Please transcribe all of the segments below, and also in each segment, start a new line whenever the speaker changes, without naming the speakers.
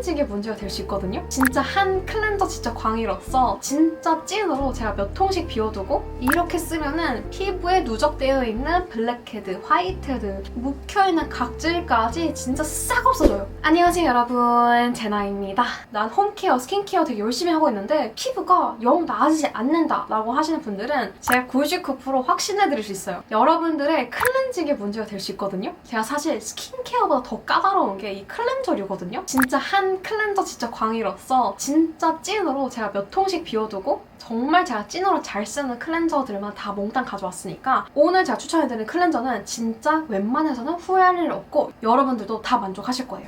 클렌징에 문제가 될 수 있거든요. 진짜 한 클렌저 진짜 광이로서 진짜 찐으로 제가 몇 통씩 비워두고 이렇게 쓰면은 피부에 누적되어 있는 블랙헤드, 화이트헤드, 묵혀있는 각질까지 진짜 싹 없어져요. 안녕하세요 여러분 제나입니다. 난 홈케어, 스킨케어 되게 열심히 하고 있는데 피부가 영 나아지지 않는다 라고 하시는 분들은 제가 99% 확신해드릴 수 있어요. 여러분들의 클렌징에 문제가 될 수 있거든요. 제가 사실 스킨케어보다 더 까다로운 게 이 클렌저류거든요. 진짜 한 클렌저 진짜 광이로서 진짜 찐으로 제가 몇 통씩 비워두고 정말 제가 찐으로 잘 쓰는 클렌저들만 다 몽땅 가져왔으니까 오늘 제가 추천해드리는 클렌저는 진짜 웬만해서는 후회할 일 없고 여러분들도 다 만족하실 거예요.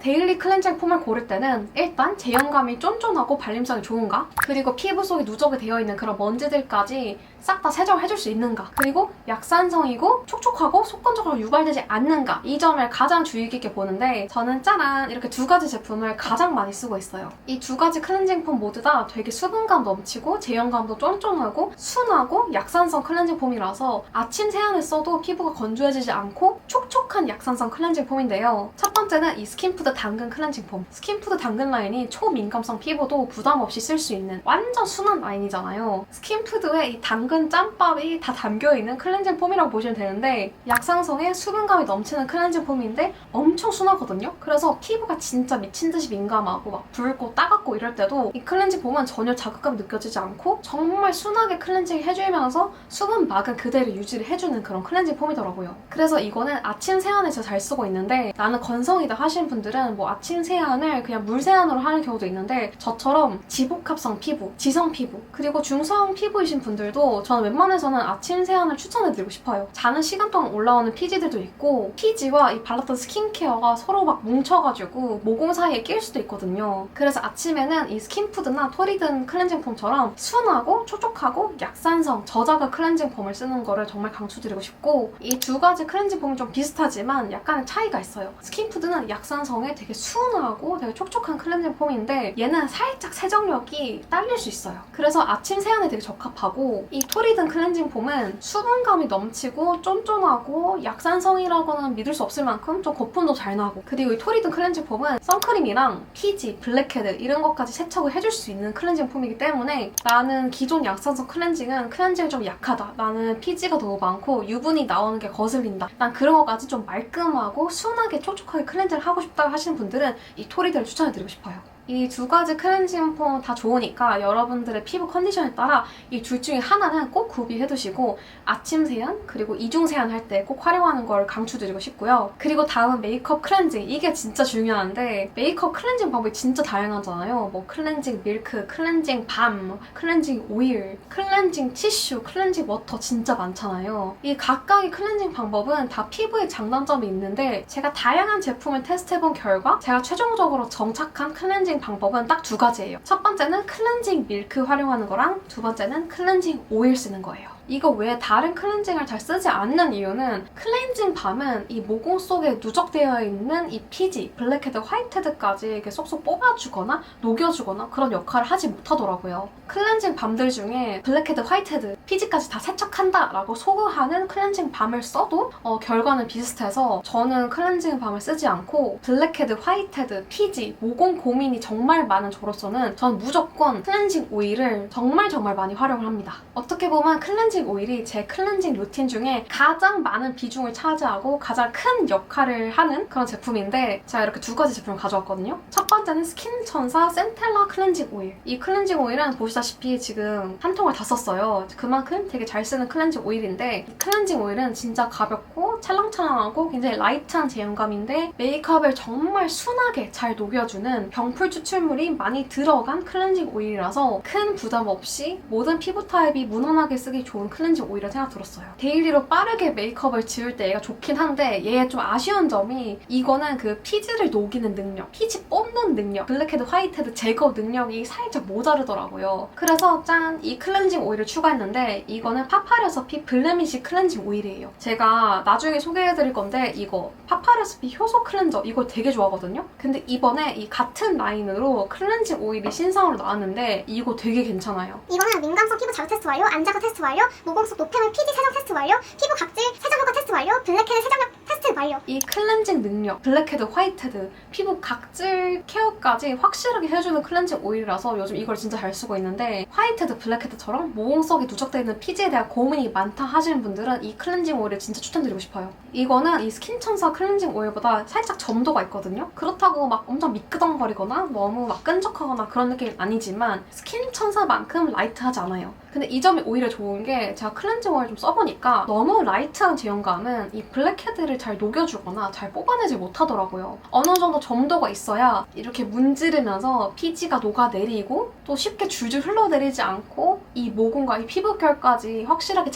데일리 클렌징 폼을 고를 때는 일단 제형감이 쫀쫀하고 발림성이 좋은가? 그리고 피부 속에 누적이 되어 있는 그런 먼지들까지 싹 다 세정을 해줄 수 있는가? 그리고 약산성이고 촉촉하고 속건적으로 유발되지 않는가? 이 점을 가장 주의 깊게 보는데 저는 짜란 이렇게 두 가지 제품을 가장 많이 쓰고 있어요. 이 두 가지 클렌징 폼 모두 다 되게 수분감 넘치고 제형감도 쫀쫀하고 순하고 약산성 클렌징 폼이라서 아침 세안을 써도 피부가 건조해지지 않고 촉촉한 약산성 클렌징 폼인데요. 첫 번째는 이 스킨푸드 당근 클렌징 폼. 스킨푸드 당근 라인이 초민감성 피부도 부담 없이 쓸 수 있는 완전 순한 라인이잖아요. 스킨푸드에 이 당근 짬밥이 다 담겨있는 클렌징 폼이라고 보시면 되는데 약산성에 수분감이 넘치는 클렌징 폼인데 엄청 순하거든요. 그래서 피부가 진짜 미친 듯이 민감하고 막 붉고 따갑고 이럴 때도 이 클렌징 폼은 전혀 자극감이 느껴지지 않고 정말 순하게 클렌징 해주면서 수분 막은 그대로 유지를 해주는 그런 클렌징 폼이더라고요. 그래서 이거는 아침 세안에 제가 잘 쓰고 있는데 나는 건성이다 하시는 분들은 뭐 아침 세안을 그냥 물 세안으로 하는 경우도 있는데 저처럼 지복합성 피부, 지성 피부 그리고 중성 피부이신 분들도 저는 웬만해서는 아침 세안을 추천해드리고 싶어요. 자는 시간 동안 올라오는 피지들도 있고 피지와 이 발랐던 스킨케어가 서로 막 뭉쳐가지고 모공 사이에 낄 수도 있거든요. 그래서 아침에는 이 스킨푸드나 토리든 클렌징 폼처럼 순하고 촉촉하고 약산성 저자극 클렌징 폼을 쓰는 거를 정말 강추드리고 싶고 이 두 가지 클렌징 폼이 좀 비슷하지만 약간의 차이가 있어요. 스킨푸드는 약산성에 되게 순하고 되게 촉촉한 클렌징 폼인데 얘는 살짝 세정력이 딸릴 수 있어요. 그래서 아침 세안에 되게 적합하고 이 토리든 클렌징 폼은 수분감이 넘치고 쫀쫀하고 약산성이라고는 믿을 수 없을 만큼 좀 거품도 잘 나고 그리고 이 토리든 클렌징 폼은 선크림이랑 피지, 블랙헤드 이런 것까지 세척을 해줄 수 있는 클렌징 폼이기 때문에 나는 기존 약산성 클렌징은 클렌징이 좀 약하다. 나는 피지가 너무 많고 유분이 나오는 게 거슬린다. 난 그런 것까지 좀 말끔하고 순하게 촉촉하게 클렌징을 하고 싶다 하시는 분들은 이 토리든을 추천해드리고 싶어요. 이 두 가지 클렌징 폼 다 좋으니까 여러분들의 피부 컨디션에 따라 이 둘 중에 하나는 꼭 구비해두시고 아침 세안 그리고 이중 세안 할 때 꼭 활용하는 걸 강추드리고 싶고요. 그리고 다음은 메이크업 클렌징 이게 진짜 중요한데 메이크업 클렌징 방법이 진짜 다양하잖아요. 뭐 클렌징 밀크, 클렌징 밤, 클렌징 오일, 클렌징 티슈, 클렌징 워터 진짜 많잖아요. 이 각각의 클렌징 방법은 다 피부에 장단점이 있는데 제가 다양한 제품을 테스트해본 결과 제가 최종적으로 정착한 클렌징 방법은 딱 두 가지예요. 첫 번째는 클렌징 밀크 활용하는 거랑 두 번째는 클렌징 오일 쓰는 거예요. 이거 외에 다른 클렌징을 잘 쓰지 않는 이유는 클렌징 밤은 이 모공 속에 누적되어 있는 이 피지, 블랙헤드, 화이트헤드까지 이렇게 쏙쏙 뽑아주거나 녹여주거나 그런 역할을 하지 못하더라고요. 클렌징 밤들 중에 블랙헤드, 화이트헤드, 피지까지 다 세척한다라고 소구하는 클렌징 밤을 써도 어, 결과는 비슷해서 저는 클렌징 밤을 쓰지 않고 블랙헤드, 화이트헤드, 피지, 모공 고민이 정말 많은 저로서는 전 무조건 클렌징 오일을 정말 정말 많이 활용을 합니다. 어떻게 보면 클렌징 오일이 제 클렌징 루틴 중에 가장 많은 비중을 차지하고 가장 큰 역할을 하는 그런 제품인데 제가 이렇게 두 가지 제품을 가져왔거든요. 첫 번째는 스킨천사 센텔라 클렌징 오일. 이 클렌징 오일은 보시다시피 지금 한 통을 다 썼어요. 그만 큼 되게 잘 쓰는 클렌징 오일인데 이 클렌징 오일은 진짜 가볍고 찰랑찰랑하고 굉장히 라이트한 제형감인데 메이크업을 정말 순하게 잘 녹여주는 병풀 추출물이 많이 들어간 클렌징 오일이라서 큰 부담 없이 모든 피부 타입이 무난하게 쓰기 좋은 클렌징 오일이라 생각 들었어요. 데일리로 빠르게 메이크업을 지울 때 얘가 좋긴 한데 얘의 좀 아쉬운 점이 이거는 그 피지를 녹이는 능력, 피지 뽑는 능력, 블랙헤드, 화이트헤드 제거 능력이 살짝 모자르더라고요. 그래서 짠! 이 클렌징 오일을 추가했는데 이거는 파파레서피 블레미시 클렌징 오일이에요. 제가 나중에 소개해드릴 건데 이거 파파레서피 효소 클렌저 이걸 되게 좋아하거든요. 근데 이번에 이 같은 라인으로 클렌징 오일이 신상으로 나왔는데 이거 되게 괜찮아요.
이거는 민감성 피부 자극 테스트 완료, 안자극 테스트 완료, 모공 속 노폐물 피지 세정 테스트 완료, 피부 각질 세정 효과 테스트 완료, 블랙헤드 세정력 테스트 완료.
이 클렌징 능력, 블랙헤드, 화이트헤드, 피부 각질 케어까지 확실하게 해주는 클렌징 오일이라서 요즘 이걸 진짜 잘 쓰고 있는데 화이트헤드, 블랙헤드처럼 모공석이 누적되어 있는 피지에 대한 고민이 많다 하시는 분들은 이 클렌징 오일을 진짜 추천드리고 싶어요. 이거는 이 스킨천사 클렌징 오일보다 살짝 점도가 있거든요. 그렇다고 막 엄청 미끄덩거리거나 너무 막 끈적하거나 그런 느낌은 아니지만 스킨천사만큼 라이트하지 않아요. 근데 이 점이 오히려 좋은 게 제가 클렌징 오일 좀 써보니까 너무 라이트한 제형감은 이 블랙헤드를 잘 녹여주거나 잘 뽑아내지 못하더라고요. 어느 정도 점도가 있어야 이렇게 문지르면서 피지가 녹아내리고 또 쉽게 줄줄 흘러내리지 않고 이 모공과 이 피부결까지 확실하게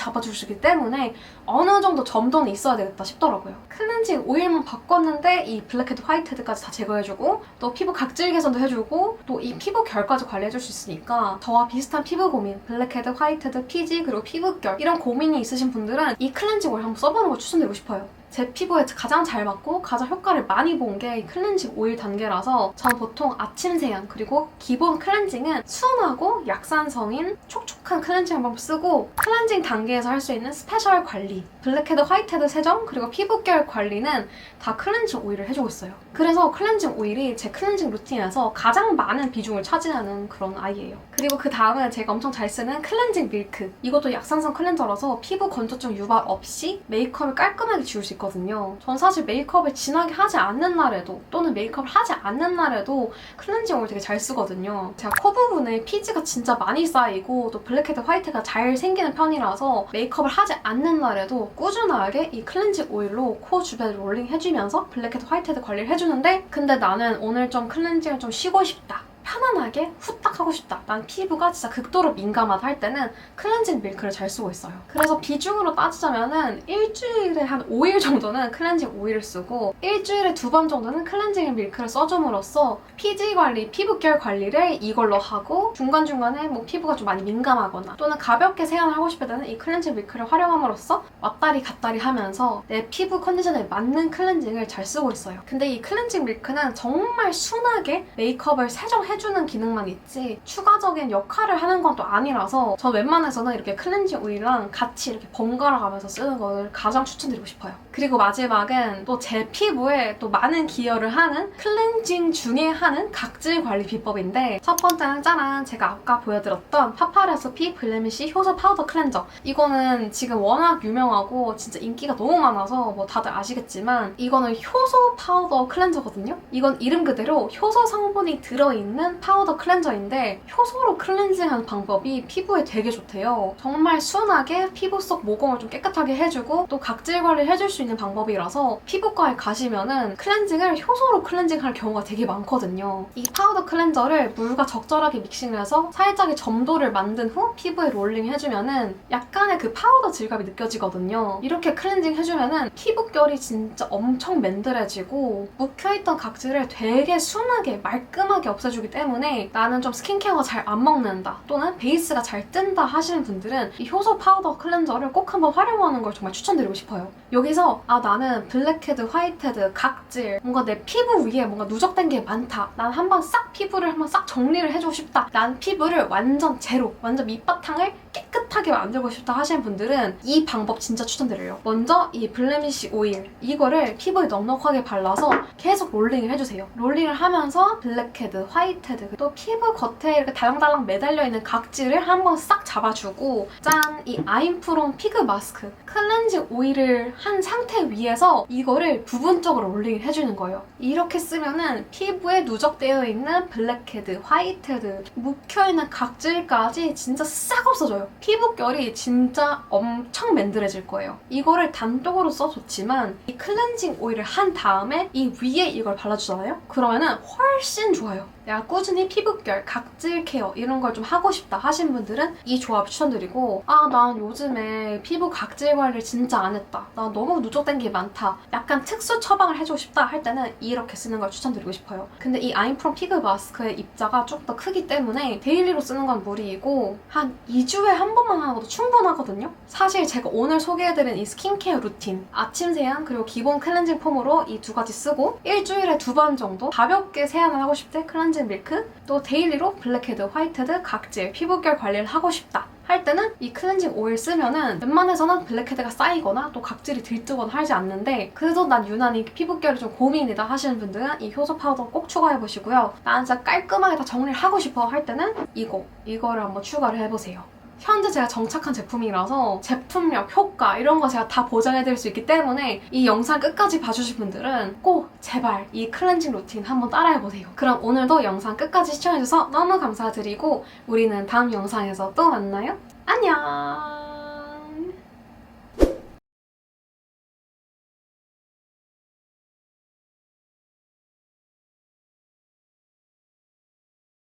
있기 때문에 어느 정도 점도는 있어야 되겠다 싶더라고요. 클렌징 오일만 바꿨는데 이 블랙헤드, 화이트헤드까지 다 제거해주고 또 피부 각질 개선도 해주고 또 이 피부 결까지 관리해줄 수 있으니까 저와 비슷한 피부 고민, 블랙헤드, 화이트헤드, 피지 그리고 피부결 이런 고민이 있으신 분들은 이 클렌징 오일 한번 써보는 걸 추천드리고 싶어요. 제 피부에 가장 잘 맞고 가장 효과를 많이 본 게 클렌징 오일 단계라서 저는 보통 아침 세안 그리고 기본 클렌징은 순하고 약산성인 촉촉한 클렌징 한번 쓰고 클렌징 단계에서 할 수 있는 스페셜 관리 블랙헤드, 화이트헤드 세정 그리고 피부결 관리는 다 클렌징 오일을 해주고 있어요. 그래서 클렌징 오일이 제 클렌징 루틴에서 가장 많은 비중을 차지하는 그런 아이예요. 그리고 그 다음은 제가 엄청 잘 쓰는 클렌징 밀크. 이것도 약산성 클렌저라서 피부 건조증 유발 없이 메이크업을 깔끔하게 지울 수 있거든요. 전 사실 메이크업을 진하게 하지 않는 날에도 또는 메이크업을 하지 않는 날에도 클렌징 오일 되게 잘 쓰거든요. 제가 코 부분에 피지가 진짜 많이 쌓이고 또 블랙헤드, 화이트가 잘 생기는 편이라서 메이크업을 하지 않는 날에도 꾸준하게 이 클렌징 오일로 코 주변을 롤링 해주면서 블랙헤드, 화이트헤드 관리를 해주는데 근데 나는 오늘 좀 클렌징을 좀 쉬고 싶다. 편안하게 후딱 하고 싶다. 난 피부가 진짜 극도로 민감하다 할 때는 클렌징 밀크를 잘 쓰고 있어요. 그래서 비중으로 따지자면은 일주일에 한 5일 정도는 클렌징 오일을 쓰고 일주일에 두 번 정도는 클렌징 밀크를 써줌으로써 피지 관리, 피부결 관리를 이걸로 하고 중간중간에 뭐 피부가 좀 많이 민감하거나 또는 가볍게 세안을 하고 싶을 때는 이 클렌징 밀크를 활용함으로써 왔다리 갔다리 하면서 내 피부 컨디션에 맞는 클렌징을 잘 쓰고 있어요. 근데 이 클렌징 밀크는 정말 순하게 메이크업을 세정해 주는 기능만 있지 추가적인 역할을 하는 건 또 아니라서 저 웬만해서는 이렇게 클렌징 오일이랑 같이 이렇게 번갈아 가면서 쓰는 걸 가장 추천드리고 싶어요. 그리고 마지막은 또 제 피부에 또 많은 기여를 하는 클렌징 중에 하는 각질 관리 비법인데 첫 번째는 짜란 제가 아까 보여드렸던 파파레스피 블레미쉬 효소 파우더 클렌저. 이거는 지금 워낙 유명하고 진짜 인기가 너무 많아서 뭐 다들 아시겠지만 이거는 효소 파우더 클렌저거든요. 이건 이름 그대로 효소 성분이 들어있는 파우더 클렌저인데 효소로 클렌징하는 방법이 피부에 되게 좋대요. 정말 순하게 피부 속 모공을 좀 깨끗하게 해주고 또 각질 관리를 해줄 수 있는 방법이라서 피부과에 가시면은 클렌징을 효소로 클렌징할 경우가 되게 많거든요. 이 파우더 클렌저를 물과 적절하게 믹싱을 해서 살짝의 점도를 만든 후 피부에 롤링 해주면은 약간의 그 파우더 질감이 느껴지거든요. 이렇게 클렌징 해주면은 피부결이 진짜 엄청 맨들해지고 묵혀있던 각질을 되게 순하게 말끔하게 없애주기 때문에 나는 좀 스킨케어가 잘 안 먹는다 또는 베이스가 잘 뜬다 하시는 분들은 이 효소 파우더 클렌저를 꼭 한번 활용하는 걸 정말 추천드리고 싶어요. 여기서 아 나는 블랙헤드, 화이트헤드, 각질 뭔가 내 피부 위에 뭔가 누적된 게 많다. 난 한번 싹 피부를 한번 싹 정리를 해주고 싶다. 난 피부를 완전 제로, 완전 밑바탕을 깨끗 하게 만들고 싶다 하시는 분들은 이 방법 진짜 추천드려요. 먼저 이 블레미쉬 오일 이거를 피부에 넉넉하게 발라서 계속 롤링을 해주세요. 롤링을 하면서 블랙헤드, 화이트헤드 또 피부 겉에 이렇게 달랑달랑 매달려 있는 각질을 한번 싹 잡아주고 짠! 이 아임프롬 피그 마스크 클렌징 오일을 한 상태 위에서 이거를 부분적으로 롤링을 해주는 거예요. 이렇게 쓰면은 피부에 누적되어 있는 블랙헤드, 화이트헤드, 묵혀있는 각질까지 진짜 싹 없어져요. 피부 결이 진짜 엄청 맨들해질 거예요. 이거를 단독으로 써 좋지만 이 클렌징 오일을 한 다음에 이 위에 이걸 발라주잖아요? 그러면은 훨씬 좋아요. 내가 꾸준히 피부결, 각질 케어 이런 걸 좀 하고 싶다 하신 분들은 이 조합 추천드리고 아 난 요즘에 피부 각질 관리 진짜 안 했다. 나 너무 누적된 게 많다. 약간 특수 처방을 해주고 싶다 할 때는 이렇게 쓰는 걸 추천드리고 싶어요. 근데 이 아임프롬 피그 마스크의 입자가 좀더 크기 때문에 데일리로 쓰는 건 무리이고 한 2주에 한 번만 하는 것도 충분하거든요. 사실 제가 오늘 소개해드린 이 스킨케어 루틴 아침 세안 그리고 기본 클렌징 폼으로 이 두 가지 쓰고 일주일에 두 번 정도 가볍게 세안을 하고 때 클렌징 밀크 또 데일리로 블랙헤드, 화이트헤드, 각질, 피부결 관리를 하고 싶다 할 때는 이 클렌징 오일 쓰면은 웬만해서는 블랙헤드가 쌓이거나 또 각질이 들뜨거나 하지 않는데 그래도 난 유난히 피부결이 좀 고민이다 하시는 분들은 이 효소 파우더 꼭 추가해보시고요. 난 진짜 깔끔하게 다 정리를 하고 싶어 할 때는 이거, 이거를 한번 추가를 해보세요. 현재 제가 정착한 제품이라서 제품력, 효과 이런 거 제가 다 보장해드릴 수 있기 때문에 이 영상 끝까지 봐주신 분들은 꼭 제발 이 클렌징 루틴 한번 따라해보세요. 그럼 오늘도 영상 끝까지 시청해주셔서 너무 감사드리고 우리는 다음 영상에서 또 만나요. 안녕!